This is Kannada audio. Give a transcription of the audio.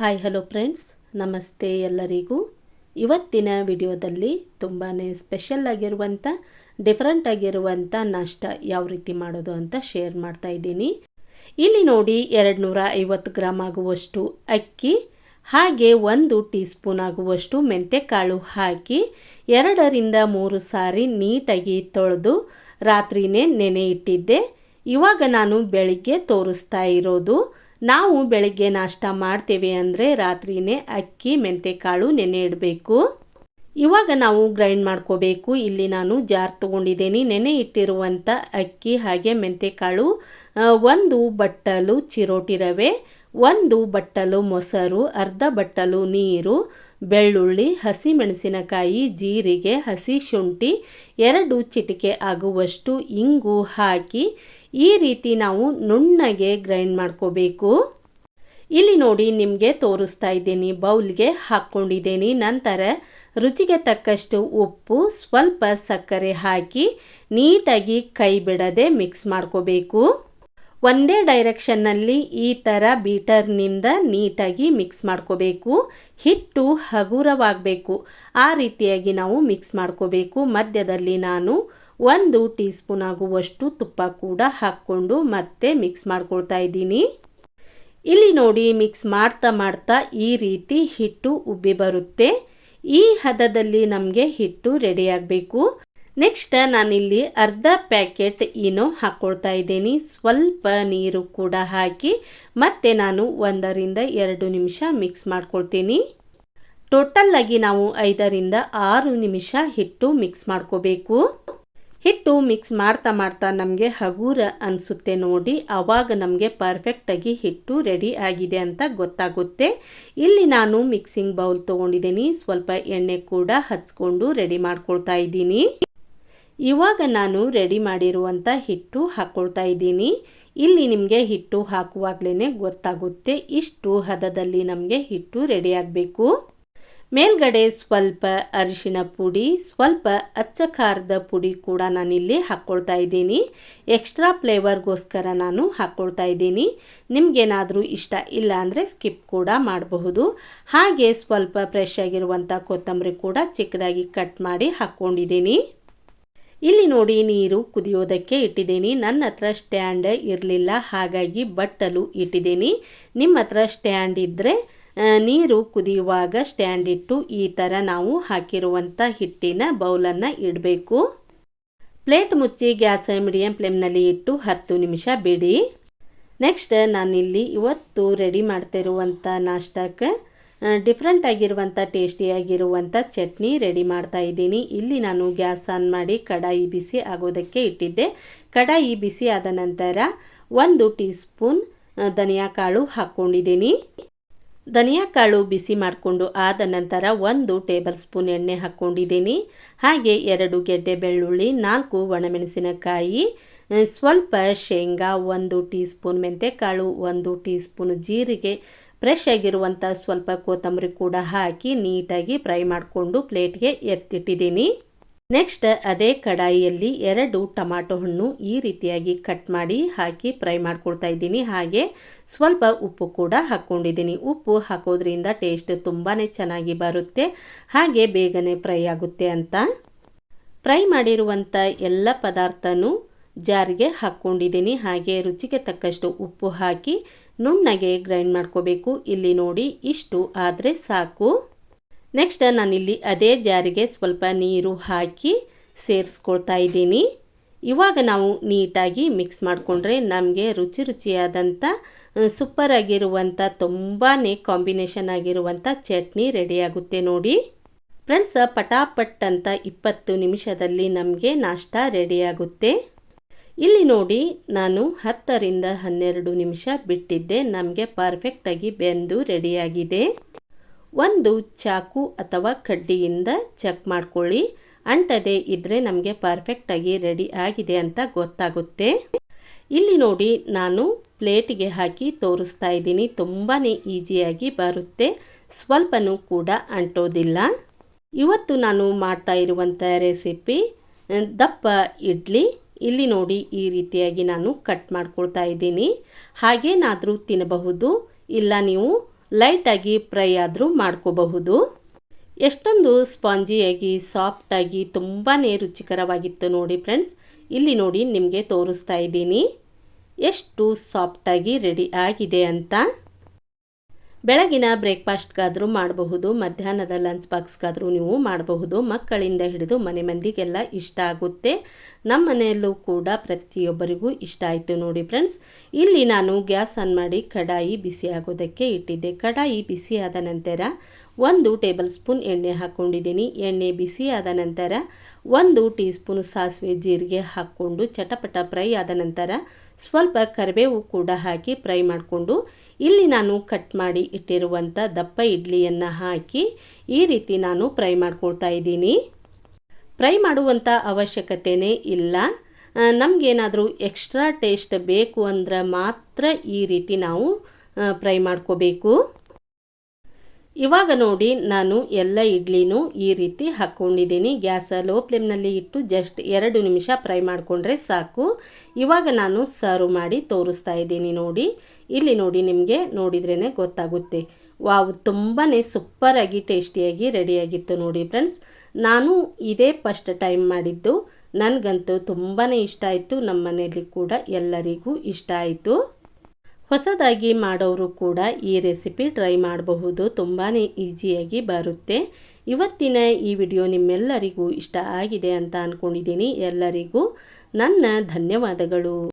ಹಾಯ್ ಹಲೋ ಫ್ರೆಂಡ್ಸ್ ನಮಸ್ತೆ ಎಲ್ಲರಿಗೂ. ಇವತ್ತಿನ ವಿಡಿಯೋದಲ್ಲಿ ತುಂಬಾ ಸ್ಪೆಷಲ್ ಆಗಿರುವಂಥ ಡಿಫ್ರೆಂಟ್ ಆಗಿರುವಂಥ ನಾಷ್ಟ ಯಾವ ರೀತಿ ಮಾಡೋದು ಅಂತ ಶೇರ್ ಮಾಡ್ತಾ ಇದ್ದೀನಿ. ಇಲ್ಲಿ ನೋಡಿ ಎರಡು ನೂರ ಐವತ್ತು ಗ್ರಾಮ್ ಆಗುವಷ್ಟು ಅಕ್ಕಿ, ಹಾಗೆ ಒಂದು ಟೀ ಸ್ಪೂನ್ ಆಗುವಷ್ಟು ಮೆಂತ್ಯಕಾಳು ಹಾಕಿ, ಎರಡರಿಂದ ಮೂರು ಸಾರಿ ನೀಟಾಗಿ ತೊಳೆದು ರಾತ್ರಿನೇ ನೆನೆ ಇಟ್ಟಿದ್ದೆ. ಇವಾಗ ನಾನು ಬೆಳಿಗ್ಗೆ ತೋರಿಸ್ತಾ ಇರೋದು ನಾವು ಬೆಳಗ್ಗೆ ನಾಷ್ಟ ಮಾಡ್ತೇವೆ ಅಂದರೆ ರಾತ್ರಿನೇ ಅಕ್ಕಿ, ಮೆಂತೆಕಾಳು, ನೆನೆ ಇಡಬೇಕು. ಇವಾಗ ನಾವು ಗ್ರೈಂಡ್ ಮಾಡ್ಕೋಬೇಕು. ಇಲ್ಲಿ ನಾನು ಜಾರ್ ತೊಗೊಂಡಿದ್ದೀನಿ. ನೆನೆ ಇಟ್ಟಿರುವಂಥ ಅಕ್ಕಿ ಹಾಗೆ ಮೆಂತೆಕಾಳು ಒಂದು ಬಟ್ಟಲು ಚಿರೋಟಿ ರವೆ, ಒಂದು ಬಟ್ಟಲು ಮೊಸರು, ಅರ್ಧ ಬಟ್ಟಲು ನೀರು, ಬೆಳ್ಳುಳ್ಳಿ, ಹಸಿಮೆಣಸಿನಕಾಯಿ, ಜೀರಿಗೆ, ಹಸಿ ಶುಂಠಿ, ಎರಡು ಚಿಟಿಕೆ ಆಗುವಷ್ಟು ಇಂಗು ಹಾಕಿ ಈ ರೀತಿ ನಾವು ನುಣ್ಣಗೆ ಗ್ರೈಂಡ್ ಮಾಡ್ಕೋಬೇಕು. ಇಲ್ಲಿ ನೋಡಿ ನಿಮಗೆ ತೋರಿಸ್ತಾ ಇದ್ದೀನಿ, ಬೌಲ್ಗೆ ಹಾಕ್ಕೊಂಡಿದ್ದೀನಿ. ನಂತರ ರುಚಿಗೆ ತಕ್ಕಷ್ಟು ಉಪ್ಪು, ಸ್ವಲ್ಪ ಸಕ್ಕರೆ ಹಾಕಿ ನೀಟಾಗಿ ಕೈ ಬಿಡದೆ ಮಿಕ್ಸ್ ಮಾಡ್ಕೋಬೇಕು. ಒಂದೇ ಡೈರೆಕ್ಷನ್ನಲ್ಲಿ ಈ ಥರ ಬೀಟರ್ನಿಂದ ನೀಟಾಗಿ ಮಿಕ್ಸ್ ಮಾಡ್ಕೋಬೇಕು. ಹಿಟ್ಟು ಹಗುರವಾಗಬೇಕು. ಆ ರೀತಿಯಾಗಿ ನಾವು ಮಿಕ್ಸ್ ಮಾಡ್ಕೋಬೇಕು. ಮಧ್ಯದಲ್ಲಿ ನಾನು ಒಂದು ಟೀ ಸ್ಪೂನ್ ಆಗುವಷ್ಟು ತುಪ್ಪ ಕೂಡ ಹಾಕ್ಕೊಂಡು ಮತ್ತೆ ಮಿಕ್ಸ್ ಮಾಡ್ಕೊಳ್ತಾ ಇದ್ದೀನಿ. ಇಲ್ಲಿ ನೋಡಿ ಮಿಕ್ಸ್ ಮಾಡ್ತಾ ಮಾಡ್ತಾ ಈ ರೀತಿ ಹಿಟ್ಟು ಉಬ್ಬಿ ಬರುತ್ತೆ. ಈ ಹದದಲ್ಲಿ ನಮಗೆ ಹಿಟ್ಟು ರೆಡಿ ಆಗಬೇಕು. ನೆಕ್ಸ್ಟ್ ನಾನಿಲ್ಲಿ ಅರ್ಧ ಪ್ಯಾಕೆಟ್ ಏನೋ ಹಾಕ್ಕೊಳ್ತಾ ಇದ್ದೀನಿ. ಸ್ವಲ್ಪ ನೀರು ಕೂಡ ಹಾಕಿ ಮತ್ತೆ ನಾನು ಒಂದರಿಂದ ಎರಡು ನಿಮಿಷ ಮಿಕ್ಸ್ ಮಾಡ್ಕೊಳ್ತೀನಿ. ಟೋಟಲ್ ಆಗಿ ನಾವು ಐದರಿಂದ ಆರು ನಿಮಿಷ ಹಿಟ್ಟು ಮಿಕ್ಸ್ ಮಾಡ್ಕೋಬೇಕು. ಹಿಟ್ಟು ಮಿಕ್ಸ್ ಮಾಡ್ತಾ ಮಾಡ್ತಾ ನಮಗೆ ಹಗುರ ಅನಿಸುತ್ತೆ ನೋಡಿ. ಆವಾಗ ನಮಗೆ ಪರ್ಫೆಕ್ಟಾಗಿ ಹಿಟ್ಟು ರೆಡಿ ಆಗಿದೆ ಅಂತ ಗೊತ್ತಾಗುತ್ತೆ. ಇಲ್ಲಿ ನಾನು ಮಿಕ್ಸಿಂಗ್ ಬೌಲ್ ತೊಗೊಂಡಿದ್ದೀನಿ. ಸ್ವಲ್ಪ ಎಣ್ಣೆ ಕೂಡ ಹಚ್ಕೊಂಡು ರೆಡಿ ಮಾಡ್ಕೊಳ್ತಾ ಇದ್ದೀನಿ. ಇವಾಗ ನಾನು ರೆಡಿ ಮಾಡಿರುವಂಥ ಹಿಟ್ಟು ಹಾಕ್ಕೊಳ್ತಾ ಇದ್ದೀನಿ. ಇಲ್ಲಿ ನಿಮಗೆ ಹಿಟ್ಟು ಹಾಕುವಾಗಲೇ ಗೊತ್ತಾಗುತ್ತೆ ಇಷ್ಟು ಹದದಲ್ಲಿ ನಮಗೆ ಹಿಟ್ಟು ರೆಡಿ ಆಗಬೇಕು. ಮೇಲ್ಗಡೆ ಸ್ವಲ್ಪ ಅರಿಶಿನ ಪುಡಿ, ಸ್ವಲ್ಪ ಅಚ್ಚ ಖಾರದ ಪುಡಿ ಕೂಡ ನಾನಿಲ್ಲಿ ಹಾಕ್ಕೊಳ್ತಾ ಇದ್ದೀನಿ. ಎಕ್ಸ್ಟ್ರಾ ಫ್ಲೇವರ್ಗೋಸ್ಕರ ನಾನು ಹಾಕ್ಕೊಳ್ತಾ ಇದ್ದೀನಿ. ನಿಮಗೇನಾದರೂ ಇಷ್ಟ ಇಲ್ಲ ಅಂದರೆ ಸ್ಕಿಪ್ ಕೂಡ ಮಾಡಬಹುದು. ಹಾಗೆ ಸ್ವಲ್ಪ ಫ್ರೆಶ್ ಆಗಿರುವಂಥ ಕೊತ್ತಂಬರಿ ಕೂಡ ಚಿಕ್ಕದಾಗಿ ಕಟ್ ಮಾಡಿ ಹಾಕ್ಕೊಂಡಿದ್ದೀನಿ ಇಲ್ಲಿ ನೋಡಿ ನೀರು ಕುದಿಯೋದಕ್ಕೆ ಇಟ್ಟಿದ್ದೀನಿ. ನನ್ನ ಹತ್ರ ಸ್ಟ್ಯಾಂಡ್ ಇರಲಿಲ್ಲ, ಹಾಗಾಗಿ ಬಟ್ಟಲು ಇಟ್ಟಿದ್ದೀನಿ. ನಿಮ್ಮ ಹತ್ರ ಸ್ಟ್ಯಾಂಡ್ ಇದ್ದರೆ ನೀರು ಕುದಿಯುವಾಗ ಸ್ಟ್ಯಾಂಡ್ ಇಟ್ಟು ಈ ಥರ ನಾವು ಹಾಕಿರುವಂಥ ಹಿಟ್ಟಿನ ಬೌಲನ್ನು ಇಡಬೇಕು. ಪ್ಲೇಟ್ ಮುಚ್ಚಿ ಗ್ಯಾಸ್ ಮೀಡಿಯಂ ಫ್ಲೇಮ್ನಲ್ಲಿ ಇಟ್ಟು ಹತ್ತು ನಿಮಿಷ ಬಿಡಿ. ನೆಕ್ಸ್ಟ್ ನಾನಿಲ್ಲಿ ಇವತ್ತು ರೆಡಿ ಮಾಡ್ತಿರುವಂಥ ನಾಷ್ಟಕ್ಕೆ ಡಿಫ್ರೆಂಟ್ ಆಗಿರುವಂಥ ಟೇಸ್ಟಿಯಾಗಿರುವಂಥ ಚಟ್ನಿ ರೆಡಿ ಮಾಡ್ತಾ ಇದ್ದೀನಿ. ಇಲ್ಲಿ ನಾನು ಗ್ಯಾಸ್ ಆನ್ ಮಾಡಿ ಕಡಾಯಿ ಬಿಸಿ ಆಗೋದಕ್ಕೆ ಇಟ್ಟಿದ್ದೆ. ಕಡಾಯಿ ಬಿಸಿ ಆದ ನಂತರ ಒಂದು ಟೀ ಸ್ಪೂನ್ ಧನಿಯಾ ಕಾಳು ಹಾಕ್ಕೊಂಡಿದ್ದೀನಿ ಕಾಳು ಬಿಸಿ ಮಾಡಿಕೊಂಡು ಆದ ನಂತರ ಒಂದು ಟೇಬಲ್ ಸ್ಪೂನ್ ಎಣ್ಣೆ ಹಾಕ್ಕೊಂಡಿದ್ದೀನಿ. ಹಾಗೆ ಎರಡು ಗೆಡ್ಡೆ ಬೆಳ್ಳುಳ್ಳಿ, ನಾಲ್ಕು ಒಣಮೆಣಸಿನಕಾಯಿ ಸ್ವಲ್ಪ ಶೇಂಗಾ, ಒಂದು ಟೀ ಸ್ಪೂನ್ ಮೆಂತೆಕಾಳು, ಒಂದು ಟೀ ಸ್ಪೂನ್ ಜೀರಿಗೆ, ಫ್ರೆಶ್ ಆಗಿರುವಂಥ ಸ್ವಲ್ಪ ಕೊತ್ತಂಬರಿ ಕೂಡ ಹಾಕಿ ನೀಟಾಗಿ ಫ್ರೈ ಮಾಡಿಕೊಂಡು ಪ್ಲೇಟ್ಗೆ ಎತ್ತಿಟ್ಟಿದ್ದೀನಿ. ನೆಕ್ಸ್ಟ್ ಅದೇ ಕಡಾಯಿಯಲ್ಲಿ ಎರಡು ಟೊಮಾಟೊ ಹಣ್ಣು ಈ ರೀತಿಯಾಗಿ ಕಟ್ ಮಾಡಿ ಹಾಕಿ ಫ್ರೈ ಮಾಡ್ಕೊಳ್ತಾ ಇದ್ದೀನಿ. ಹಾಗೆ ಸ್ವಲ್ಪ ಉಪ್ಪು ಕೂಡ ಹಾಕ್ಕೊಂಡಿದ್ದೀನಿ. ಉಪ್ಪು ಹಾಕೋದ್ರಿಂದ ಟೇಸ್ಟ್ ತುಂಬಾ ಚೆನ್ನಾಗಿ ಬರುತ್ತೆ. ಹಾಗೆ ಬೇಗನೆ ಫ್ರೈ ಆಗುತ್ತೆ ಅಂತ. ಫ್ರೈ ಮಾಡಿರುವಂಥ ಎಲ್ಲ ಪದಾರ್ಥನೂ ಜಾರಿಗೆ ಹಾಕ್ಕೊಂಡಿದ್ದೀನಿ. ಹಾಗೆ ರುಚಿಗೆ ತಕ್ಕಷ್ಟು ಉಪ್ಪು ಹಾಕಿ ನುಣ್ಣಗೆ ಗ್ರೈಂಡ್ ಮಾಡ್ಕೋಬೇಕು. ಇಲ್ಲಿ ನೋಡಿ ಇಷ್ಟು ಆದರೆ ಸಾಕು. ನೆಕ್ಸ್ಟ್ ನಾನಿಲ್ಲಿ ಅದೇ ಜಾರಿಗೆ ಸ್ವಲ್ಪ ನೀರು ಹಾಕಿ ಸೇರಿಸ್ಕೊಳ್ತಾ ಇದ್ದೀನಿ. ಇವಾಗ ನಾವು ನೀಟಾಗಿ ಮಿಕ್ಸ್ ಮಾಡಿಕೊಂಡ್ರೆ ನಮಗೆ ರುಚಿ ರುಚಿಯಾದಂಥ ಸೂಪರ್ ಆಗಿರುವಂಥ ತುಂಬಾ ಕಾಂಬಿನೇಷನ್ ಆಗಿರುವಂಥ ಚಟ್ನಿ ರೆಡಿಯಾಗುತ್ತೆ ನೋಡಿ. ಫ್ರೆಂಡ್ಸ್ ಪಟಾಪಟ್ ಅಂತ ಇಪ್ಪತ್ತು ನಿಮಿಷದಲ್ಲಿ ನಮಗೆ ನಾಷ್ಟ ರೆಡಿಯಾಗುತ್ತೆ ಇಲ್ಲಿ ನೋಡಿ, ನಾನು ಹತ್ತರಿಂದ ಹನ್ನೆರಡು ನಿಮಿಷ ಬಿಟ್ಟಿದ್ದೆ. ನಮಗೆ ಪರ್ಫೆಕ್ಟಾಗಿ ಬೆಂದು ರೆಡಿಯಾಗಿದೆ ಒಂದು ಚಾಕು ಅಥವಾ ಕಡ್ಡಿಯಿಂದ ಚೆಕ್ ಮಾಡ್ಕೊಳ್ಳಿ. ಅಂಟದೆ ಇದ್ದರೆ ನಮಗೆ ಪರ್ಫೆಕ್ಟಾಗಿ ರೆಡಿ ಆಗಿದೆ ಅಂತ ಗೊತ್ತಾಗುತ್ತೆ. ಇಲ್ಲಿ ನೋಡಿ, ನಾನು ಪ್ಲೇಟಿಗೆ ಹಾಕಿ ತೋರಿಸ್ತಾ ಇದ್ದೀನಿ. ತುಂಬಾ ಈಸಿಯಾಗಿ ಬರುತ್ತೆ. ಸ್ವಲ್ಪನೂ ಕೂಡ ಅಂಟೋದಿಲ್ಲ. ಇವತ್ತು ನಾನು ಮಾಡ್ತಾ ಇರುವಂಥ ರೆಸಿಪಿ ದಪ್ಪ ಇಡ್ಲಿ. ಇಲ್ಲಿ ನೋಡಿ, ಈ ರೀತಿಯಾಗಿ ನಾನು ಕಟ್ ಮಾಡ್ಕೊಳ್ತಾ ಇದ್ದೀನಿ. ಹಾಗೇನಾದರೂ ತಿನ್ನಬಹುದು. ಇಲ್ಲ ನೀವು ಲೈಟಾಗಿ ಫ್ರೈ ಆದರೂ ಮಾಡ್ಕೋಬಹುದು. ಎಷ್ಟೊಂದು ಸ್ಪಾಂಜಿಯಾಗಿ, ಸಾಫ್ಟಾಗಿ ತುಂಬಾ ರುಚಿಕರವಾಗಿತ್ತು ನೋಡಿ ಫ್ರೆಂಡ್ಸ್. ಇಲ್ಲಿ ನೋಡಿ ನಿಮಗೆ ತೋರಿಸ್ತಾ ಇದ್ದೀನಿ. ಎಷ್ಟು ಸಾಫ್ಟಾಗಿ ರೆಡಿ ಆಗಿದೆ ಅಂತ. ಬೆಳಗಿನ ಬ್ರೇಕ್ಫಾಸ್ಟ್ಗಾದರೂ ಮಾಡಬಹುದು, ಮಧ್ಯಾಹ್ನದ ಲಂಚ್ ಬಾಕ್ಸ್ಗಾದರೂ ನೀವು ಮಾಡಬಹುದು. ಮಕ್ಕಳಿಂದ ಹಿಡಿದು ಮನೆ ಮಂದಿಗೆಲ್ಲ ಇಷ್ಟ ಆಗುತ್ತೆ. ನಮ್ಮ ಮನೆಯಲ್ಲೂ ಕೂಡ ಪ್ರತಿಯೊಬ್ಬರಿಗೂ ಇಷ್ಟ ಆಯಿತು ನೋಡಿ ಫ್ರೆಂಡ್ಸ್. ಇಲ್ಲಿ ನಾನು ಗ್ಯಾಸ್ ಆನ್ ಮಾಡಿ ಕಡಾಯಿ ಬಿಸಿ ಆಗೋದಕ್ಕೆ ಇಟ್ಟಿದ್ದೆ. ಕಡಾಯಿ ಬಿಸಿಯಾದ ನಂತರ ಒಂದು ಟೇಬಲ್ ಸ್ಪೂನ್ ಎಣ್ಣೆ ಹಾಕ್ಕೊಂಡಿದ್ದೀನಿ. ಎಣ್ಣೆ ಬಿಸಿ ಆದ ನಂತರ ಒಂದು ಟೀ ಸ್ಪೂನ್ ಸಾಸಿವೆ ಜೀರಿಗೆ ಹಾಕ್ಕೊಂಡು ಚಟಪಟ ಫ್ರೈ ಆದ ನಂತರ ಸ್ವಲ್ಪ ಕರಿಬೇವು ಕೂಡ ಹಾಕಿ ಫ್ರೈ ಮಾಡಿಕೊಂಡು ಇಲ್ಲಿ ನಾನು ಕಟ್ ಮಾಡಿ ಇಟ್ಟಿರುವಂಥ ದಪ್ಪ ಇಡ್ಲಿಯನ್ನು ಹಾಕಿ ಈ ರೀತಿ ನಾನು ಫ್ರೈ ಮಾಡ್ಕೊಳ್ತಾ ಇದ್ದೀನಿ. ಫ್ರೈ ಮಾಡುವಂಥ ಅವಶ್ಯಕತೆಯೇ ಇಲ್ಲ. ನಮಗೇನಾದರೂ ಎಕ್ಸ್ಟ್ರಾ ಟೇಸ್ಟ್ ಬೇಕು ಅಂದ್ರೆ ಮಾತ್ರ ಈ ರೀತಿ ನಾವು ಫ್ರೈ ಮಾಡ್ಕೋಬೇಕು. ಇವಾಗ ನೋಡಿ, ನಾನು ಎಲ್ಲ ಇಡ್ಲಿನೂ ಈ ರೀತಿ ಹಾಕ್ಕೊಂಡಿದ್ದೀನಿ ಗ್ಯಾಸ್ ಲೋ ಫ್ಲೇಮ್ನಲ್ಲಿ ಇಟ್ಟು ಜಸ್ಟ್ ಎರಡು ನಿಮಿಷ ಫ್ರೈ ಮಾಡಿಕೊಂಡ್ರೆ ಸಾಕು. ಇವಾಗ ನಾನು ಸರ್ವ್ ಮಾಡಿ ತೋರಿಸ್ತಾ ಇದ್ದೀನಿ ನೋಡಿ. ಇಲ್ಲಿ ನೋಡಿ ನಿಮಗೆ ನೋಡಿದ್ರೇ ಗೊತ್ತಾಗುತ್ತೆ. ವಾವ್ ತುಂಬಾ ಸೂಪರಾಗಿ, ಟೇಸ್ಟಿಯಾಗಿ, ರೆಡಿಯಾಗಿತ್ತು ನೋಡಿ ಫ್ರೆಂಡ್ಸ್. ನಾನು ಇದೇ ಫಸ್ಟ್ ಟೈಮ್ ಮಾಡಿದ್ದು. ನನಗಂತೂ ತುಂಬಾ ಇಷ್ಟ ಆಯಿತು. ನಮ್ಮ ಮನೆಯಲ್ಲಿ ಕೂಡ ಎಲ್ಲರಿಗೂ ಇಷ್ಟ ಆಯಿತು. ಹೊಸದಾಗಿ ಮಾಡೋರು ಕೂಡ ಈ ರೆಸಿಪಿ ಟ್ರೈ ಮಾಡಬಹುದು. ತುಂಬಾ ಈಸಿಯಾಗಿ ಬರುತ್ತೆ. ಇವತ್ತಿನ ಈ ವಿಡಿಯೋ ನಿಮ್ಮೆಲ್ಲರಿಗೂ ಇಷ್ಟ ಆಗಿದೆ ಅಂತ ಅಂದ್ಕೊಂಡಿದ್ದೀನಿ ಎಲ್ಲರಿಗೂ ನನ್ನ ಧನ್ಯವಾದಗಳು.